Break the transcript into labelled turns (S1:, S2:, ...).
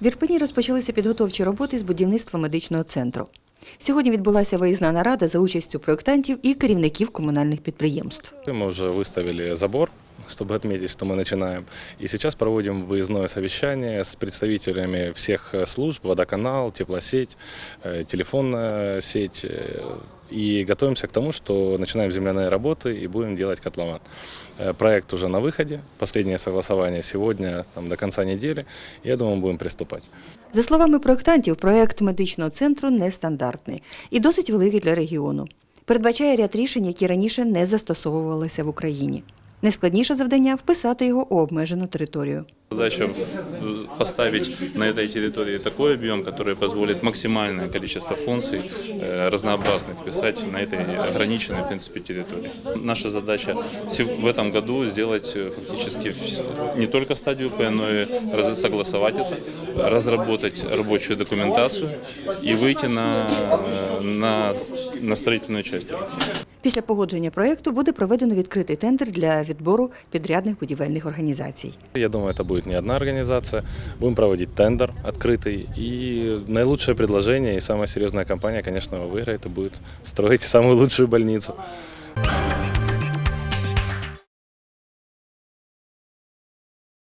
S1: В Ірпені розпочалися підготовчі роботи з будівництва медичного центру. Сьогодні відбулася виїзна нарада за участю проєктантів і керівників комунальних підприємств.
S2: Мы уже выставили забор, чтобы отметить, что мы начинаем. И сейчас проводим выездное совещание с представителями всех э, служб, водоканал, теплосеть, э, телефонная сеть. э, И готовимся к тому, что начинаем земляные работы и будем делать котлован. Э, Проект уже на выходе, последнее согласование сегодня, там, до конца недели. Я думаю, будем приступать.
S1: За словами проєктантів, проєкт медичного центру нестандартний і досить великий для регіону. Передбачає ряд рішень, які раніше не застосовувалися в Україні. Найскладніше завдання вписати його у обмежену територію.
S3: Задача в- поставить на этой территории такой объем, который позволит максимальное количество функций э, разнообразных вписать на этой ограниченной в принципе территории. Наша задача се- в этом году сделать э, фактически вс- не только стадию П, но и раз- согласовать это, разработать рабочую документацию и выйти на, э, на, на строительную часть.
S1: Після погодження проєкту буде проведено відкритий тендер для відбору підрядних будівельних організацій.
S2: Я думаю, это будет не одна организация. Будем проводить тендер открытый. И наилучшее предложение и самая серьезная компания, конечно, его выиграет и будет строить самую лучшую больницу.